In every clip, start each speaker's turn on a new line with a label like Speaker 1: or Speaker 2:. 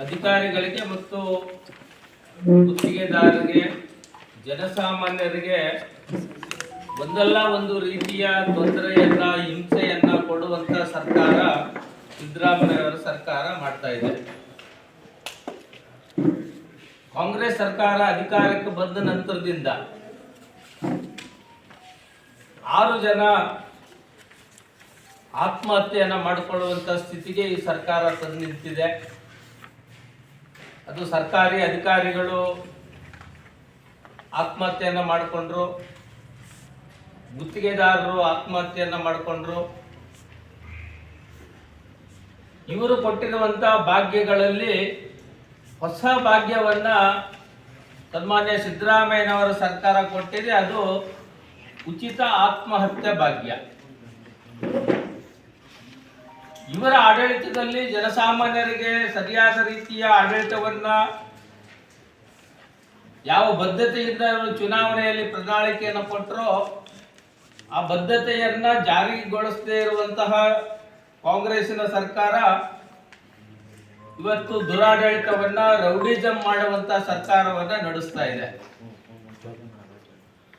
Speaker 1: ಅಧಿಕಾರಿಗಳಿಗೆ ಮತ್ತು ಗುತ್ತಿಗೆದಾರರಿಗೆ, ಜನಸಾಮಾನ್ಯರಿಗೆ ಒಂದಲ್ಲ ಒಂದು ರೀತಿಯ ತೊಂದರೆಯನ್ನ, ಹಿಂಸೆಯನ್ನ ಕೊಡುವಂತ ಸರ್ಕಾರ ಸಿದ್ದರಾಮಯ್ಯವರ ಸರ್ಕಾರ ಮಾಡ್ತಾ ಇದೆ. ಕಾಂಗ್ರೆಸ್ ಸರ್ಕಾರ ಅಧಿಕಾರಕ್ಕೆ ಬಂದ ನಂತರದಿಂದ ಆರು ಜನ ಆತ್ಮಹತ್ಯೆಯನ್ನ ಮಾಡಿಕೊಳ್ಳುವಂತ ಸ್ಥಿತಿಗೆ ಈ ಸರ್ಕಾರ ತಂದು ನಿಂತಿದೆ. ಅದು ಸರ್ಕಾರಿ ಅಧಿಕಾರಿಗಳು ಆತ್ಮಹತ್ಯೆಯನ್ನು ಮಾಡಿಕೊಂಡ್ರು, ಗುತ್ತಿಗೆದಾರರು ಆತ್ಮಹತ್ಯೆಯನ್ನು ಮಾಡಿಕೊಂಡ್ರು. ಇವರು ಕೊಟ್ಟಿರುವಂಥ ಭಾಗ್ಯಗಳಲ್ಲಿ ಹೊಸ ಭಾಗ್ಯವನ್ನ ಸನ್ಮಾನ್ಯ ಸಿದ್ದರಾಮಯ್ಯನವರ ಸರ್ಕಾರ ಕೊಟ್ಟಿದೆ. ಅದು ಉಚಿತ ಆತ್ಮಹತ್ಯೆ ಭಾಗ್ಯ. ಇವರ ಆಡಳಿತದಲ್ಲಿ ಜನಸಾಮಾನ್ಯರಿಗೆ ಸರಿಯಾದ ರೀತಿಯ ಆಡಳಿತವನ್ನ ಯಾವ ಬದ್ಧತೆಯಿಂದ ಚುನಾವಣೆಯಲ್ಲಿ ಪ್ರಣಾಳಿಕೆಯನ್ನು ಕೊಟ್ಟರೋ ಆ ಬದ್ಧತೆಯನ್ನ ಜಾರಿಗೊಳಿಸದೇ ಇರುವಂತಹ ಕಾಂಗ್ರೆಸ್ಸಿನ ಸರ್ಕಾರ ಇವತ್ತು ದುರಾಡಳಿತವನ್ನ ರೌಡಿಸಂ ಮಾಡುವಂತ ಸರ್ಕಾರವನ್ನ ನಡೆಸ್ತಾ ಇದೆ.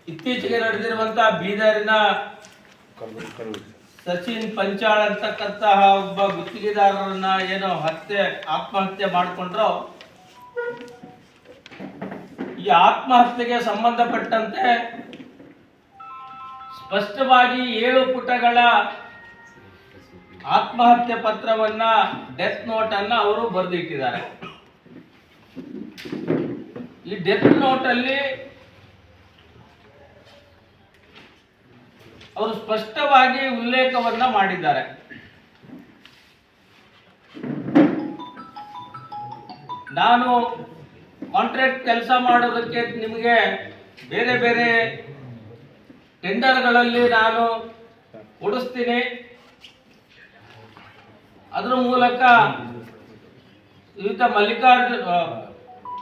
Speaker 1: ಇತ್ತೀಚೆಗೆ ನಡೆದಿರುವಂತಹ ಬೀದರಿನ ಸಚಿನ್ ಪಂಚಾಳ್ ಅಂತಕ್ಕಂತಹ ಒಬ್ಬ ಗುತ್ತಿಗೆದಾರರನ್ನ ಏನೋ ಹತ್ಯೆ, ಆತ್ಮಹತ್ಯೆ ಮಾಡಿಕೊಂಡ್ರು, ಈ ಆತ್ಮಹತ್ಯೆಗೆ ಸಂಬಂಧಪಟ್ಟಂತೆ ಸ್ಪಷ್ಟವಾಗಿ ಏಳು ಪುಟಗಳ ಆತ್ಮಹತ್ಯೆ ಪತ್ರವನ್ನ ಡೆತ್ ನೋಟ್ ಅನ್ನ ಅವರು ಬರೆದಿಟ್ಟಿದ್ದಾರೆ. ಈ ಡೆತ್ ನೋಟ್ ಅಲ್ಲಿ ಅವರು ಸ್ಪಷ್ಟವಾಗಿ ಉಲ್ಲೇಖವನ್ನ ಮಾಡಿದ್ದಾರೆ. ನಾನು ಕಾಂಟ್ರಾಕ್ಟ್ ಕೆಲಸ ಮಾಡೋದಕ್ಕೆ ನಿಮಗೆ ಬೇರೆ ಬೇರೆ ಟೆಂಡರ್ಗಳಲ್ಲಿ ನಾನು ಕೊಡಿಸ್ತೀನಿ ಅದರ ಮೂಲಕ ಇಂಥ ಮಲ್ಲಿಕಾರ್ಜುನ್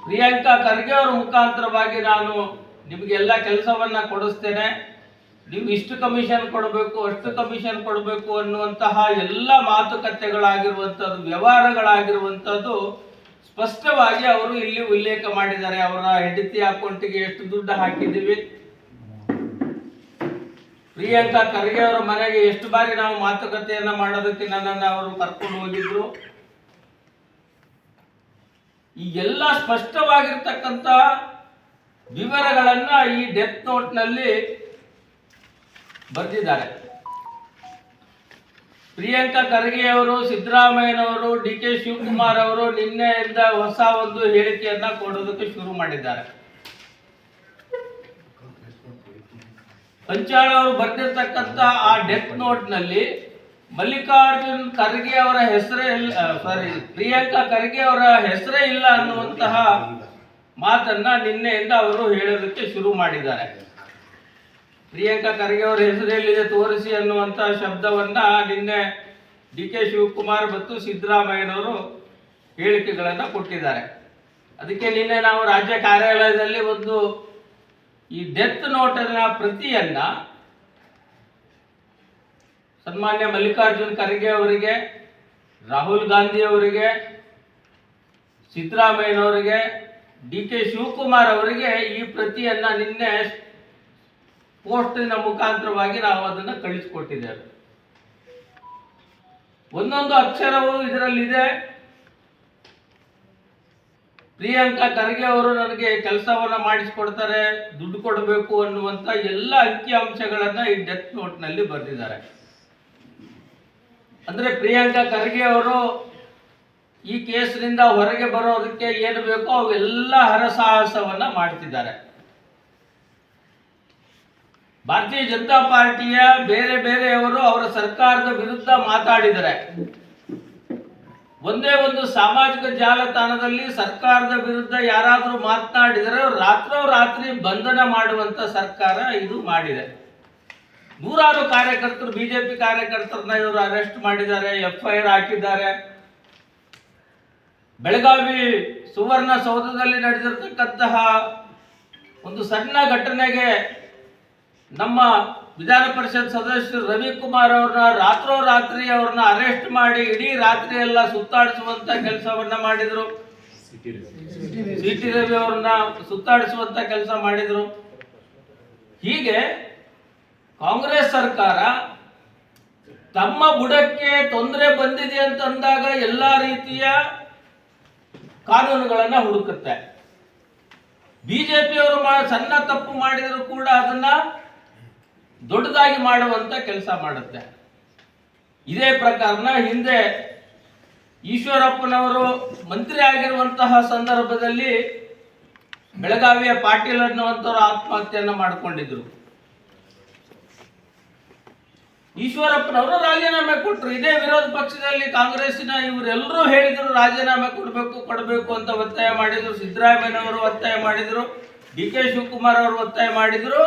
Speaker 1: ಪ್ರಿಯಾಂಕಾ ಖರ್ಗೆ ಅವರ ಮುಖಾಂತರವಾಗಿ ನಾನು ನಿಮಗೆಲ್ಲ ಕೆಲಸವನ್ನ ಕೊಡಿಸ್ತೇನೆ. ನೀವು ಇಷ್ಟು ಕಮಿಷನ್ ಕೊಡಬೇಕು, ಅಷ್ಟು ಕಮಿಷನ್ ಕೊಡಬೇಕು ಅನ್ನುವಂತಹ ಎಲ್ಲ ಮಾತುಕತೆಗಳಾಗಿರುವಂಥದ್ದು, ವ್ಯವಹಾರಗಳಾಗಿರುವಂಥದ್ದು ಸ್ಪಷ್ಟವಾಗಿ ಅವರು ಇಲ್ಲಿ ಉಲ್ಲೇಖ ಮಾಡಿದ್ದಾರೆ. ಅವರ ಹೆಂಡತಿ ಅಕೌಂಟಿಗೆ ಎಷ್ಟು ದುಡ್ಡು ಹಾಕಿದ್ದೀವಿ? ಪ್ರಿಯಾಂಕಾ ಖರ್ಗೆ ಅವರ ಮನೆಗೆ ಎಷ್ಟು ಬಾರಿ ನಾವು ಮಾತುಕತೆಯನ್ನ ಮಾಡೋದಕ್ಕೆ ನನ್ನನ್ನು ಅವರು ಕರ್ಕೊಂಡು ಹೋಗಿದ್ರು? ಈ ಎಲ್ಲ ಸ್ಪಷ್ಟವಾಗಿರ್ತಕ್ಕಂಥ ವಿವರಗಳನ್ನ ಈ ಡೆತ್ ನೋಟ್ನಲ್ಲಿ ಬರೆದಿದ್ದಾರೆ. ಪ್ರಿಯಾಂಕಾ ಖರ್ಗೆ ಅವರು ಸಿದ್ದರಾಮಯ್ಯನವರು ಡಿ ಕೆ ಶಿವಕುಮಾರ್ ಅವರು ನಿನ್ನೆಯಿಂದ ಹೊಸ ಒಂದು ಹೇಳಿಕೆಯನ್ನ ಕೊಡೋದಕ್ಕೆ ಶುರು ಮಾಡಿದ್ದಾರೆ. ಪಂಚಾಳ ಅವರು ಬರೆದಿರ್ತಕ್ಕಂಥ ಆ ಡೆತ್ ನೋಟ್ನಲ್ಲಿ ಮಲ್ಲಿಕಾರ್ಜುನ್ ಖರ್ಗೆ ಅವರ ಹೆಸರೇ ಇಲ್ಲ ಸಾರಿ ಪ್ರಿಯಾಂಕಾ ಖರ್ಗೆ ಅವರ ಹೆಸರೇ ಇಲ್ಲ ಅನ್ನುವಂತಹ ಮಾತನ್ನ ನಿನ್ನೆಯಿಂದ ಅವರು ಹೇಳೋದಕ್ಕೆ ಶುರು ಮಾಡಿದ್ದಾರೆ. ಪ್ರಿಯಾಂಕಾ ಖರ್ಗೆ ಅವರ ಹೆಸರಲ್ಲಿದೆ ತೋರಿಸಿ ಅನ್ನುವಂಥ ಶಬ್ದವನ್ನ ನಿನ್ನೆ ಡಿ ಕೆ ಶಿವಕುಮಾರ್ ಮತ್ತು ಸಿದ್ದರಾಮಯ್ಯನವರು ಹೇಳಿಕೆಗಳನ್ನು ಕೊಟ್ಟಿದ್ದಾರೆ. ಅದಕ್ಕೆ ನಿನ್ನೆ ನಾವು ರಾಜ್ಯ ಕಾರ್ಯಾಲಯದಲ್ಲಿ ಒಂದು ಈ ಡೆತ್ ನೋಟಿನ ಪ್ರತಿಯನ್ನ ಸನ್ಮಾನ್ಯ ಮಲ್ಲಿಕಾರ್ಜುನ್ ಖರ್ಗೆ ಅವರಿಗೆ, ರಾಹುಲ್ ಗಾಂಧಿ ಅವರಿಗೆ, ಸಿದ್ದರಾಮಯ್ಯನವರಿಗೆ, ಡಿ ಕೆ ಶಿವಕುಮಾರ್ ಅವರಿಗೆ ಈ ಪ್ರತಿಯನ್ನ ನಿನ್ನೆ ಪೋಸ್ಟಿನ ಮುಖಾಂತರವಾಗಿ ನಾವು ಅದನ್ನು ಕಳಿಸಿಕೊಟ್ಟಿದ್ದೇವೆ. ಒಂದೊಂದು ಅಕ್ಷರವು ಇದರಲ್ಲಿದೆ. ಪ್ರಿಯಾಂಕಾ ಖರ್ಗೆ ಅವರು ನನಗೆ ಕೆಲಸವನ್ನ ಮಾಡಿಸಿಕೊಡ್ತಾರೆ, ದುಡ್ಡು ಕೊಡಬೇಕು ಅನ್ನುವಂತ ಎಲ್ಲ ಅಂಕಿ ಅಂಶಗಳನ್ನ ಈ ಡೆತ್ ನೋಟ್ನಲ್ಲಿ ಬರೆದಿದ್ದಾರೆ. ಅಂದ್ರೆ ಪ್ರಿಯಾಂಕಾ ಖರ್ಗೆ ಅವರು ಈ ಕೇಸಿನಿಂದ ಹೊರಗೆ ಬರೋದಕ್ಕೆ ಏನು ಬೇಕೋ ಅವೆಲ್ಲ ಹರಸಾಹಸವನ್ನ ಮಾಡ್ತಿದ್ದಾರೆ. ಭಾರತೀಯ ಜನತಾ ಪಾರ್ಟಿಯ ಬೇರೆ ಬೇರೆಯವರು ಅವರ ಸರ್ಕಾರದ ವಿರುದ್ಧ ಮಾತಾಡಿದರೆ. ಒಂದೇ ಒಂದು ಸಾಮಾಜಿಕ ಜಾಲತಾಣದಲ್ಲಿ ಸರ್ಕಾರದ ವಿರುದ್ಧ ಯಾರಾದರೂ ಮಾತನಾಡಿದರೆ ರಾತ್ರೋರಾತ್ರಿ ಬಂಧನ ಮಾಡುವಂತ ಸರ್ಕಾರ ಇದು ಮಾಡಿದೆ. ನೂರಾರು ಕಾರ್ಯಕರ್ತರು, ಬಿಜೆಪಿ ಕಾರ್ಯಕರ್ತರನ್ನ ಇವರು ಅರೆಸ್ಟ್ ಮಾಡಿದ್ದಾರೆ ಎಫ್ ಐ ಆರ್ ಹಾಕಿದ್ದಾರೆ. ಬೆಳಗಾವಿ ಸುವರ್ಣ ಸೌಧದಲ್ಲಿ ನಡೆದಿರ್ತಕ್ಕಂತಹ ಒಂದು ಸಣ್ಣ ಘಟನೆಗೆ ನಮ್ಮ ವಿಧಾನ ಪರಿಷತ್ ಸದಸ್ಯರು ರವಿಕುಮಾರ್ ಅವ್ರನ್ನ ರಾತ್ರೋರಾತ್ರಿ ಅವ್ರನ್ನ ಅರೆಸ್ಟ್ ಮಾಡಿ ಇಡೀ ರಾತ್ರಿ ಎಲ್ಲ ಸುತ್ತಾಡಿಸುವಂತ ಕೆಲಸವನ್ನ ಮಾಡಿದ್ರು. ಸಿ ಟಿ ರವಿ ಅವ್ರನ್ನ ಸುತ್ತಾಡಿಸುವಂತ ಕೆಲಸ ಮಾಡಿದ್ರು. ಹೀಗೆ ಕಾಂಗ್ರೆಸ್ ಸರ್ಕಾರ ತಮ್ಮ ಬುಡಕ್ಕೆ ತೊಂದರೆ ಬಂದಿದೆ ಅಂತಂದಾಗ ಎಲ್ಲಾ ರೀತಿಯ ಕಾನೂನುಗಳನ್ನ ಹುಡುಕುತ್ತೆ. ಬಿಜೆಪಿಯವರು ಸಣ್ಣ ತಪ್ಪು ಮಾಡಿದರೂ ಕೂಡ ಅದನ್ನ ದೊಡ್ಡದಾಗಿ ಮಾಡುವಂತ ಕೆಲಸ ಮಾಡುತ್ತೆ. ಇದೇ ಪ್ರಕಾರನ ಹಿಂದೆ ಈಶ್ವರಪ್ಪನವರು ಮಂತ್ರಿ ಆಗಿರುವಂತಹ ಸಂದರ್ಭದಲ್ಲಿ ಬೆಳಗಾವಿಯ ಪಾಟೀಲ್ ಅನ್ನುವಂಥವ್ರು ಆತ್ಮಹತ್ಯೆಯನ್ನು ಮಾಡಿಕೊಂಡಿದ್ರು. ಈಶ್ವರಪ್ಪನವರು ರಾಜೀನಾಮೆ ಕೊಟ್ಟರು ಇದೇ ವಿರೋಧ ಪಕ್ಷದಲ್ಲಿ ಕಾಂಗ್ರೆಸ್ಸಿನ ಇವರೆಲ್ಲರೂ ಹೇಳಿದರು, ರಾಜೀನಾಮೆ ಕೊಡಬೇಕು ಕೊಡಬೇಕು ಅಂತ ಒತ್ತಾಯ ಮಾಡಿದ್ರು. ಸಿದ್ದರಾಮಯ್ಯನವರು ಒತ್ತಾಯ ಮಾಡಿದ್ರು, ಡಿ ಕೆ ಶಿವಕುಮಾರ್ ಅವರು ಒತ್ತಾಯ ಮಾಡಿದ್ರು.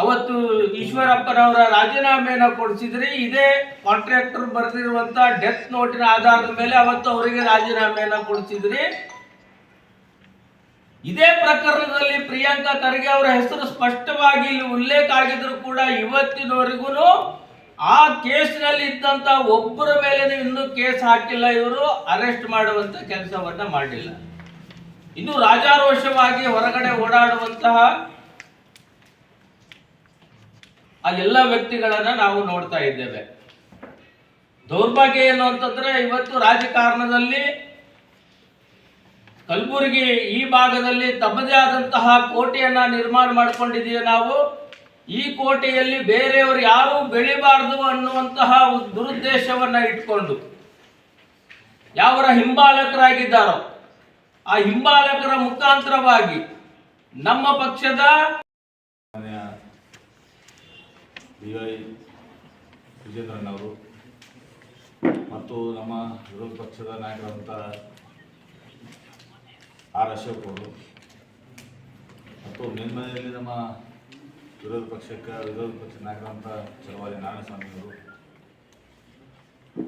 Speaker 1: ಅವತ್ತು ಈಶ್ವರಪ್ಪನವರ ರಾಜೀನಾಮೆಯನ್ನು ಕೊಡಿಸಿದ್ರೆ ಇದೇ ಕಾಂಟ್ರಾಕ್ಟರ್ ಬರೆದಿರುವಂಥ ಡೆತ್ ನೋಟಿನ ಆಧಾರದ ಮೇಲೆ ಅವತ್ತು ಅವರಿಗೆ ರಾಜೀನಾಮೆಯನ್ನು ಕೊಡಿಸಿದ್ರಿ ಇದೇ ಪ್ರಕರಣದಲ್ಲಿ ಪ್ರಿಯಾಂಕಾ ಖರ್ಗೆ ಅವರ ಹೆಸರು ಸ್ಪಷ್ಟವಾಗಿ ಇಲ್ಲಿ ಉಲ್ಲೇಖ ಆಗಿದ್ರು ಕೂಡ ಇವತ್ತಿನವರೆಗೂ ಆ ಕೇಸ್ನಲ್ಲಿ ಇದ್ದಂತ ಒಬ್ಬರ ಮೇಲೆ ಇನ್ನೂ ಕೇಸ್ ಹಾಕಿಲ್ಲ, ಇವರು ಅರೆಸ್ಟ್ ಮಾಡುವಂತ ಕೆಲಸವನ್ನ ಮಾಡಿಲ್ಲ. ಇನ್ನು ರಾಜಾರೋಷವಾಗಿ ಹೊರಗಡೆ ಓಡಾಡುವಂತಹ ಆ ಎಲ್ಲ ವ್ಯಕ್ತಿಗಳನ್ನ ನಾವು ನೋಡ್ತಾ ಇದ್ದೇವೆ. ದೌರ್ಭಾಗ್ಯ ಏನು ಅಂತಂದ್ರೆ ಇವತ್ತು ರಾಜಕಾರಣದಲ್ಲಿ ಕಲಬುರಗಿ ಈ ಭಾಗದಲ್ಲಿ ತಮ್ಮದೇ ಆದಂತಹ ಕೋಟೆಯನ್ನ ನಿರ್ಮಾಣ ಮಾಡ್ಕೊಂಡಿದ್ದೀವಿ ನಾವು. ಈ ಕೋಟೆಯಲ್ಲಿ ಬೇರೆಯವರು ಯಾರು ಬೆಳಿಬಾರದು ಅನ್ನುವಂತಹ ದುರುದ್ದೇಶವನ್ನ ಇಟ್ಕೊಂಡು ಯಾವರ ಹಿಂಬಾಲಕರಾಗಿದ್ದಾರೋ ಆ ಹಿಂಬಾಲಕರ ಮುಖಾಂತರವಾಗಿ ನಮ್ಮ ಪಕ್ಷದ
Speaker 2: ಡಿ ವೈ ವಿಜೇಂದ್ರಣ್ಣವರು ಮತ್ತು ನಮ್ಮ ವಿರೋಧ ಪಕ್ಷದ ನಾಯಕರಾದಂಥ ಆರ್ ಅಶೋಕ್ ಅವರು. ಮತ್ತು ಮೇಲ್ಮನೆಯಲ್ಲಿ ನಮ್ಮ ವಿರೋಧ ಪಕ್ಷಕ್ಕೆ ವಿರೋಧ ಪಕ್ಷ ನಾಯಕರಾದಂಥ ಚಲವಾದಿ ನಾರಾಯಣಸ್ವಾಮಿ ಅವರು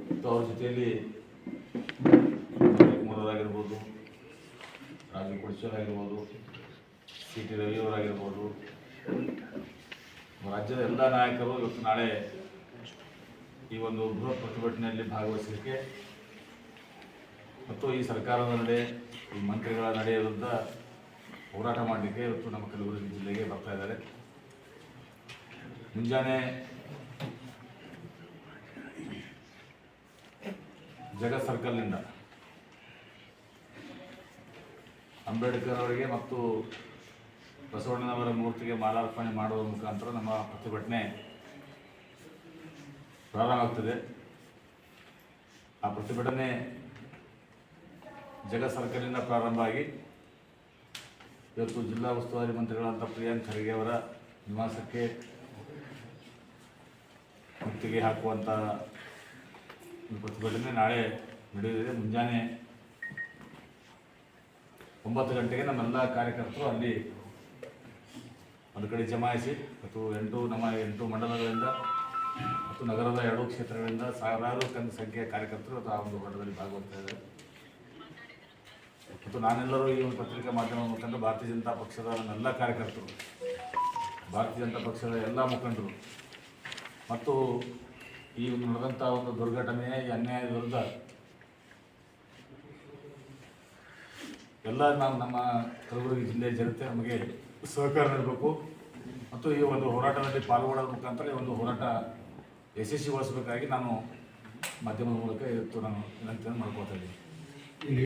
Speaker 2: ಮತ್ತು ಅವ್ರ ಜೊತೆಯಲ್ಲಿ ಕುಮಾರ್ ಆಗಿರ್ಬೋದು, ರಾಜು ಕುಡಿಚೋರ್ ಆಗಿರ್ಬೋದು, ಸಿ ಟಿ ರವಿಯವರಾಗಿರ್ಬೋದು ರಾಜ್ಯದ ಎಲ್ಲ ನಾಯಕರು ಇವತ್ತು ನಾಳೆ ಈ ಒಂದು ಬೃಹತ್ ಪ್ರತಿಭಟನೆಯಲ್ಲಿ ಭಾಗವಹಿಸಲಿಕ್ಕೆ ಮತ್ತು ಈ ಸರ್ಕಾರದ ನಡೆ, ಈ ಮಂತ್ರಿಗಳ ನಡೆ ವಿರುದ್ಧ ಹೋರಾಟ ಮಾಡಲಿಕ್ಕೆ ಇವತ್ತು ನಮ್ಮ ಕಲಬುರಗಿ ಜಿಲ್ಲೆಗೆ ಬರ್ತಾ ಇದ್ದಾರೆ. ಮುಂಜಾನೆ ಜಗತ್ ಸರ್ಕಲ್ನಿಂದ ಅಂಬೇಡ್ಕರ್ ಅವರಿಗೆ ಮತ್ತು ಬಸವಣ್ಣನವರ ಮೂರ್ತಿಗೆ ಮಾಲಾರ್ಪಣೆ ಮಾಡುವ ಮುಖಾಂತರ ನಮ್ಮ ಪ್ರತಿಭಟನೆ ಪ್ರಾರಂಭ ಆಗ್ತದೆ. ಆ ಪ್ರತಿಭಟನೆ ಜಗತ್ ಸರ್ಕಲಿಂದ ಪ್ರಾರಂಭ ಆಗಿ ಇವತ್ತು ಜಿಲ್ಲಾ ಉಸ್ತುವಾರಿ ಮಂತ್ರಿಗಳಾದಂಥ ಪ್ರಿಯಾಂಕ್ ಖರ್ಗೆ ಅವರ ನಿವಾಸಕ್ಕೆ ಮುತ್ತಿಗೆ ಹಾಕುವಂಥ ಪ್ರತಿಭಟನೆ ನಾಳೆ ನಡೆಯಲಿದೆ. ಮುಂಜಾನೆ ಒಂಬತ್ತು ಗಂಟೆಗೆ ನಮ್ಮೆಲ್ಲ ಕಾರ್ಯಕರ್ತರು ಅಲ್ಲಿ ಒಂದು ಕಡೆ ಜಮಾಯಿಸಿ ಮತ್ತು ಎಂಟು ನಮ್ಮ ಎಂಟು ಮಂಡಲಗಳಿಂದ ಮತ್ತು ನಗರದ ಎರಡು ಕ್ಷೇತ್ರಗಳಿಂದ ಸಾವಿರಾರು ಕನ್ ಸಂಖ್ಯೆಯ ಕಾರ್ಯಕರ್ತರು ಆ ಒಂದು ಮಟ್ಟದಲ್ಲಿ ಭಾಗವಹಿಸ್ತಾ ಇದ್ದಾರೆ. ಮತ್ತು ನಾನೆಲ್ಲರೂ ಈ ಒಂದು ಪತ್ರಿಕಾ ಮಾಧ್ಯಮ ಮುಖಂಡ ಭಾರತೀಯ ಜನತಾ ಪಕ್ಷದ ನನ್ನೆಲ್ಲ ಕಾರ್ಯಕರ್ತರು, ಭಾರತೀಯ ಜನತಾ ಪಕ್ಷದ ಎಲ್ಲ ಮುಖಂಡರು ಮತ್ತು ಈ ಒಂದು ನಡೆದಂಥ ಒಂದು ದುರ್ಘಟನೆ, ಈ ಅನ್ಯಾಯದ ವಿರುದ್ಧ ಎಲ್ಲ ನಾವು ನಮ್ಮ ಕಲಬುರಗಿ ಜಿಲ್ಲೆಯ ಜನತೆ ನಮಗೆ ಸಹಕಾರ ನೀಡಬೇಕು. ಮತ್ತು ಈ ಒಂದು ಹೋರಾಟದಲ್ಲಿ ಪಾಲ್ಗೊಳ್ಳೋ ಮುಖಾಂತರ ಈ ಒಂದು ಹೋರಾಟ ಯಶಸ್ವಿಗೊಳಿಸಬೇಕಾಗಿ ನಾನು ಮಾಧ್ಯಮದ ಮೂಲಕ ಇವತ್ತು ನಾನು ವಿನಂತಿಯನ್ನು ಮಾಡ್ಕೋತಾ ಇದ್ದೀನಿ.